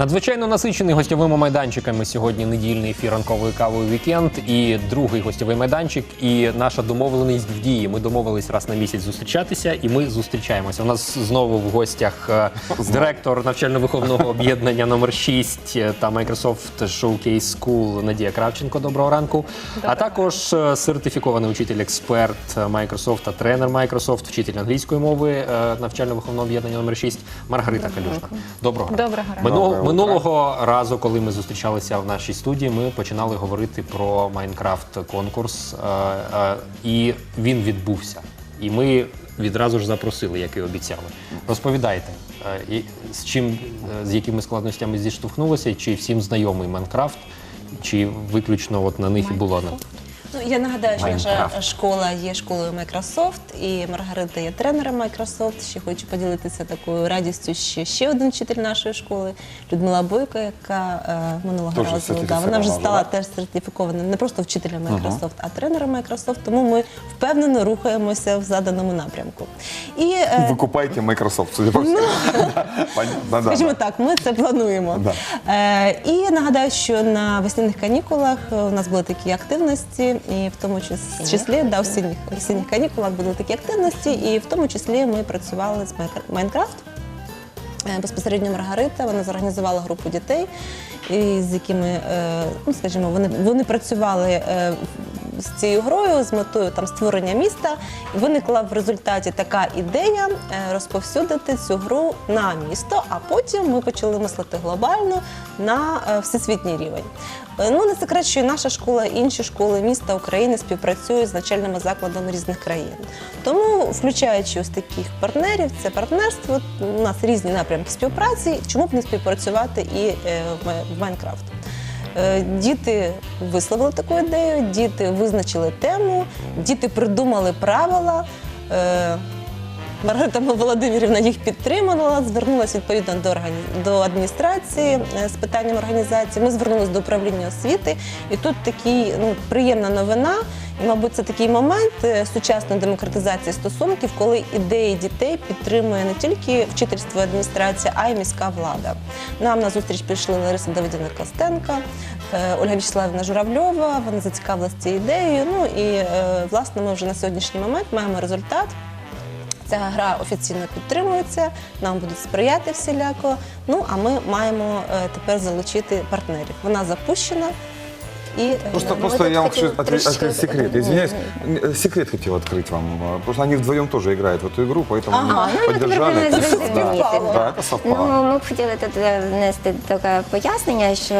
Надзвичайно насичений гостьовими майданчиками сьогодні недільний ефір ранкової кавою вікенд і другий гостьовий майданчик. І наша домовленість в дії. Ми домовились раз на місяць зустрічатися, і ми зустрічаємося. У нас знову в гостях е, директор навчально-виховного об'єднання номер 6 та Microsoft Showcase School Надія Кравченко. Доброго ранку. А також е, сертифікований учитель-експерт Microsoft та тренер Microsoft, вчитель англійської мови е, навчально-виховного об'єднання номер 6 Маргарита Калюжна. Доброго ранку. Доброго ранку. Минулого, разу, коли ми зустрічалися в нашій студії, ми починали говорити про Майнкрафт конкурс, е, е, і він відбувся. І ми відразу ж запросили, як і обіцяли. Розповідайте, е, з чим, з якими складностями зіштовхнулися, чи всім знайомий Майнкрафт, чи виключно от на них і було на Ну, я нагадаю, що наша Майнкрафт. школа є школою Microsoft, і Маргарита є тренером Microsoft. Ще хочу поділитися такою радістю, що ще один вчитель нашої школи, Людмила Бойко, яка е, минулого Тоже разу да, вона вже сертифікована, стала да? теж сертифікованим не просто вчителем Microsoft, а тренером Microsoft, тому ми впевнено рухаємося в заданому напрямку. І е, Вы купаете Microsoft, судя по всему. Да, Понятно, да, Скажімо так, ми це плануємо. Да. Е, і нагадаю, що на весняних канікулах е, у нас були такі активності, і в тому числі да, осінніх, осінніх канікулах були такі активності, і в тому числі ми працювали з Майнкрафт. Е, Безпосередньо Маргарита вона зорганізувала групу дітей, з якими, е, ну скажімо, вони, вони працювали е, з цією грою з метою там створення міста. Виникла в результаті така ідея е, розповсюдити цю гру на місто, а потім ми почали мислити глобально на е, всесвітній рівень. Е, Ну, не секрет, що і наша школа, і інші школи міста України співпрацюють з навчальними закладами різних країн. Тому, включаючи ось таких партнерів, це партнерство, у нас різні напрямки співпраці. Чому б не співпрацювати і в Майнкрафт? Е, Діти висловили таку ідею, діти визначили тему, діти придумали правила. Е, Маргарита Володимирівна їх підтримала, звернулася відповідно до до адміністрації е, з питанням організації. Ми звернулися до управління освіти, і тут така ну приємна новина. Мабуть, це такий момент е, сучасної демократизації стосунків, коли ідеї дітей підтримує не тільки вчительство адміністрація, а й міська влада. Нам на зустріч прийшли Лариса Давидівна Костенка, е, Ольга Вячеславівна Журавльова. Вони зацікавилися цією ідеєю. Ну і е, власне ми вже на сьогоднішній момент маємо результат. Ця гра офіційно підтримується, нам будуть сприяти всіляко. Ну а ми маємо тепер залучити партнерів. Вона запущена і е, Просто, ну, просто ми я вам тут хочу хотіли открыть, трошки- открыть секрет. Извиняюсь, э, секрет хотел открыть вам. э, Потому что они вдвоем тоже играют в эту игру, поэтому Ага, они ну, мы поддержали. теперь это. будем Да, звонить. да, это совпало. Ну, ми б хотіли тут е, внести таке пояснення, що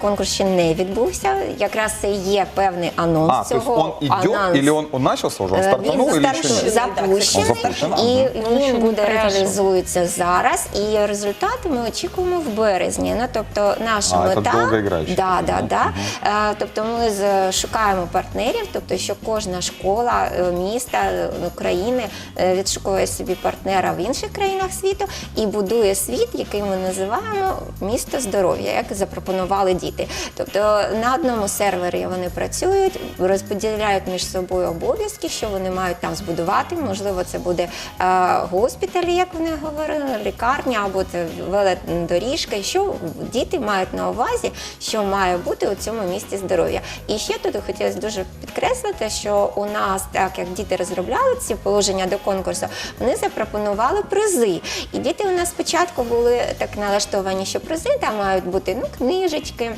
конкурс ще не відбувся. Якраз це і є певний анонс А, то есть цього. он идет Анонс. или он, он начался уже? Он Е, стартанул Він или еще старту- нет? запущений, Он запущен, і Ну, він буде реалізується зараз. І результати ми очікуємо в березні. Ну тобто, наша А, це мета довгоіграючий. да, да, да. Е, Тобто, ми шукаємо партнерів, тобто, що кожна школа е, міста е, України е, відшукує собі партнера в інших країнах світу і будує світ, який ми називаємо місто здоров'я, як запропонували діти. Тобто на одному сервері вони працюють, розподіляють між собою обов'язки, що вони мають там збудувати. Можливо, це буде е, госпіталь, як вони говорили, лікарня або велодоріжка. Що діти мають на увазі, що має бути у цьому місті здоров'я. І ще тут хотілося дуже підкреслити, що у нас, так як діти розробляли ці положення до конкурсу, вони запропонували призи. І діти у нас спочатку були так налаштовані, що призи там мають бути ну, книжечки.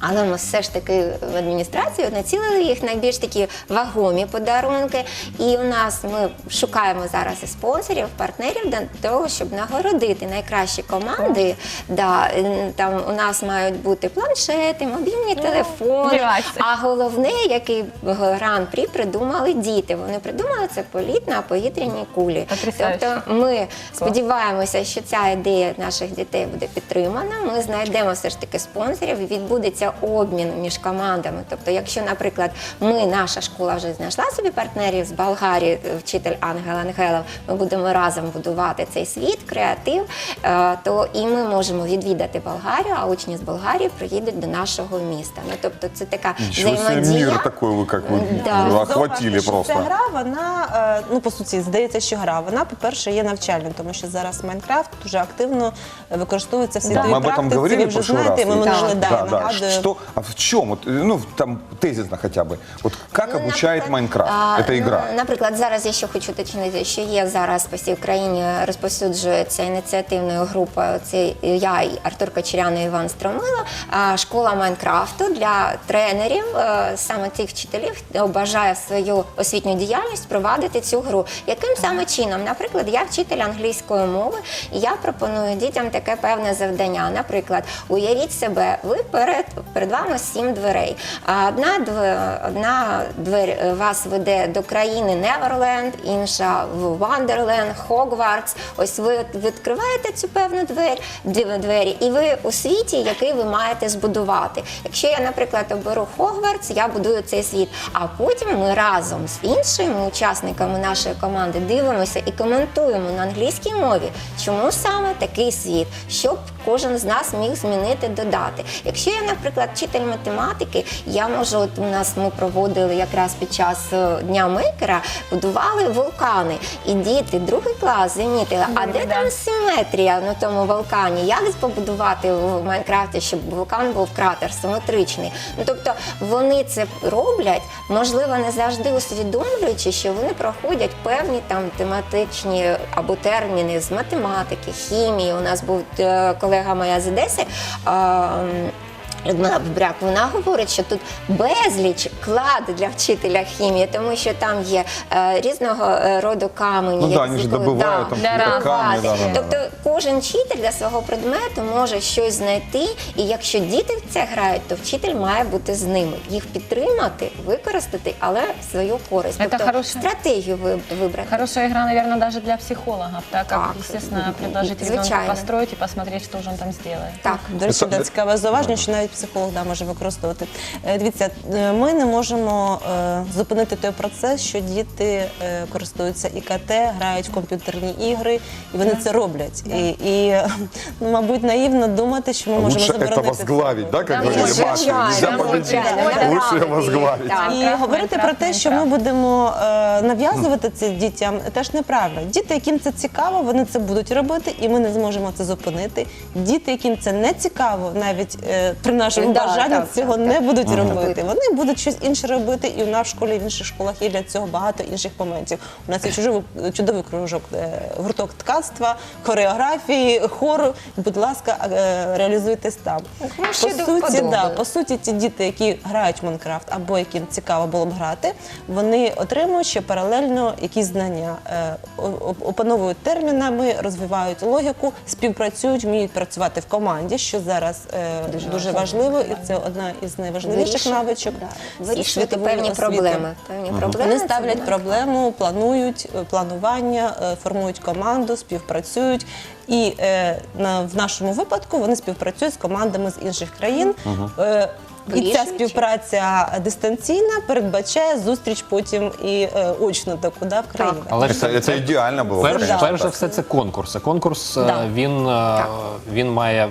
Але ми все ж таки в адміністрацію націлили їх на більш такі вагомі подарунки. І у нас ми шукаємо зараз і спонсорів, партнерів для того, щоб нагородити найкращі команди. Да, там у нас мають бути планшети, мобільні телефони. А головне, який гран-прі придумали діти. Вони придумали це політ на повітряній кулі. Тобто ми сподіваємося, що ця ідея наших дітей буде підтримана. Ми знайдемо все ж таки спонсорів. Відбудеться відбувається обмін між командами. Тобто, якщо, наприклад, ми, наша школа вже знайшла собі партнерів з Болгарії, е, вчитель Ангел Ангелов, ми будемо разом будувати цей світ, креатив, е, то і ми можемо відвідати Болгарію, а учні з Болгарії приїдуть до нашого міста. Ну тобто, це така Ничего себе взаємодія. мир такой вы как вы Да. охватили Зауважте, що просто. Ця гра, вона, е, ну по суті, здається, що гра, вона, по-перше, є навчальною, тому що зараз Майнкрафт дуже активно використовується в світовій Мы об этом практиці. говорили Ви в вже прошлый знаєте, раз. ми минулого да, да, да. нагадую. Что, а в чем, вот, ну, там тезисно хотя бы, вот как Ну, обучает Майнкрафт? а, игра. Ну, наприклад, зараз я ще хочу уточнити, що є зараз по всій Україні розповсюджується ініціативною групою. Це я, Артур Кочерян і Іван Стромило. а, Школа Майнкрафту для тренерів, е, саме тих вчителів, хто бажає в свою освітню діяльність провадити цю гру. Яким саме чином? Наприклад, я вчитель англійської мови, і я пропоную дітям таке певне завдання. Наприклад, уявіть себе, ви перед перед вами сім дверей. Одна одна двері е, вас веде до країни Неверленд, інша в Вандерленд, Хогвартс. Ось ви відкриваєте цю певну двері, двері, і ви у світі, який ви маєте збудувати. Якщо я, наприклад, оберу Хогвартс, я будую цей світ. А потім ми разом з іншими учасниками нашої команди дивимося і коментуємо на англійській мові, чому саме такий світ, щоб кожен з нас міг змінити, додати. Якщо я, наприклад, вчитель математики, я можу, от у нас ми проводили якраз під час е, дня мейкера, будували вулкани. І діти, другий клас, замітили, а де там симетрія на тому вулкані? Як побудувати в Майнкрафті, щоб вулкан був кратер симетричний? Ну тобто вони це роблять, можливо, не завжди усвідомлюючи, що вони проходять певні там тематичні або терміни з математики, хімії. У нас був е, колега моя з Одеси. М, Людмила Бобряк, вона говорить, що тут безліч клад для вчителя хімії, тому що там є е, різного е, роду камені. Ну да, же якого- там да, да, да. Тобто кожен вчитель для свого предмету може щось знайти, і якщо діти в це грають, то вчитель має бути з ними, їх підтримати, використати, але в свою користь. Тобто хороше. стратегію ви- вибрати. Хорошая игра, наверное, даже для психологов, так как, Так, естественно, предложить ребенку звичайно. построить и посмотреть, что же он там сделает. Так. До речі, Це- да, цікаве зауваження, що навіть психолог да, може використовувати. Е, Дивіться, е, ми не можемо е, зупинити той процес, що діти е, користуються ІКТ, грають в комп'ютерні ігри, і вони це роблять. І, і ну, мабуть, наївно думати, що ми можемо Лучше заборонити это возглавить, да, как Да, говорили Маши, нельзя победить. Лучше возглавить. Так. І говорити про те, що ми будемо е, нав'язувати це дітям, теж неправильно. Діти, яким це цікаво, вони це будуть робити, і ми не зможемо це зупинити. Діти, яким це не цікаво, навіть е, при нашому Да, бажанні так, цього так, не так. будуть Мгм. робити. Вони будуть щось інше робити, і у нас в школі, в інших школах є для цього багато інших моментів. У нас є чудовий, чудовий кружок, е, гурток ткацтва, хореографії, хору. Будь ласка, е, реалізуйтесь там. По суті, да, по суті, ті діти, які грають в Майнкрафт або яким цікаво було б грати, вони отримують ще паралельно якісь знання, е, опановують термінами, розвивають логіку, співпрацюють, вміють працювати в команді, що зараз дуже, важливо, і це одна із найважливіших Вирішувати, навичок. да, вирішувати світової певні освіти. проблеми. Певні проблеми Вони це ставлять так. проблему, планують е, планування, е, формують команду, співпрацюють. І е, на, в нашому випадку вони співпрацюють з командами з інших країн. Е, і ця Вирішуючи. співпраця дистанційна передбачає зустріч потім і е, очно таку да, в країні. Але ж Это, это идеально было. бы, Перш, конечно, перш за так. все, це конкурс. А конкурс е, Да. він, е, він має м,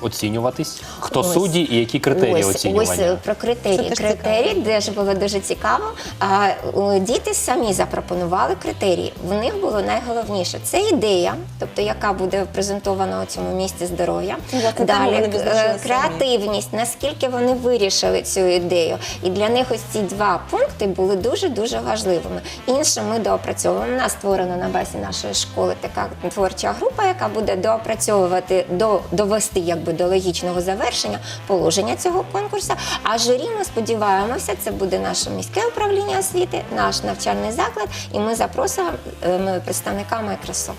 оцінюватись. Хто Ось. судді і які критерії ось, оцінювання? Ось е, про критерії. Це теж Критерії, цікаво. було дуже цікаво. А, е, діти самі запропонували критерії. В них було найголовніше це ідея, тобто яка буде презентована у цьому місці здоров'я. Власне, тому Далі вони е, визначили креативність, наскільки вони вирішили цю ідею. І для них ось ці два пункти були дуже дуже важливими. Інше ми доопрацьовуємо. У нас створена на базі нашої школи така творча група, яка буде доопрацьовувати до довести якби до логічного завершення положення цього конкурсу. А журі ми сподіваємося, це буде наше міське управління освіти, наш навчальний заклад, і ми запросимо представниками ми представника Microsoft.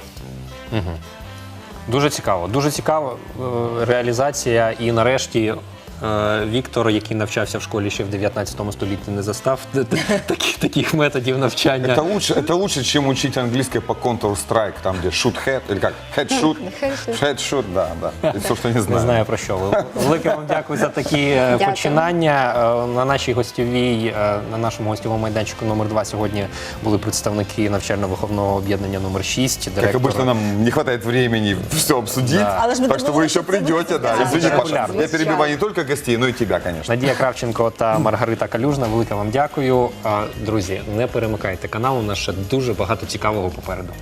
Дуже цікаво. Дуже цікава е, реалізація і нарешті Е, Віктор, який навчався в школі ще в 19 столітті, не застав т- т- таких, таких методів навчання. Это лучше, это лучше, чем учить английский по Counter-Strike, там где shoot-head, или как? Head-shoot? Head-shoot, да, да. Это все, что не Не знаю. знаю про що ви. Велике вам дякую за такі е, Дякую. починання. Е, На нашій гостьовій, е, на нашому гостєвому майданчику номер 2 сьогодні були представники навчально-виховного об'єднання номер 6 Как директор. обычно, нам не хватает времени все обсудить, Да. Але ж ми так что вы домовились, еще що це буде придете. Да. цікаво. Извини, Паша, Регулярно. я перебиваю не только гостей, но и тебя, конечно. Надія Кравченко та Маргарита Калюжна. Велике вам дякую. Друзі, не перемикайте канал. У нас ще дуже багато цікавого попереду.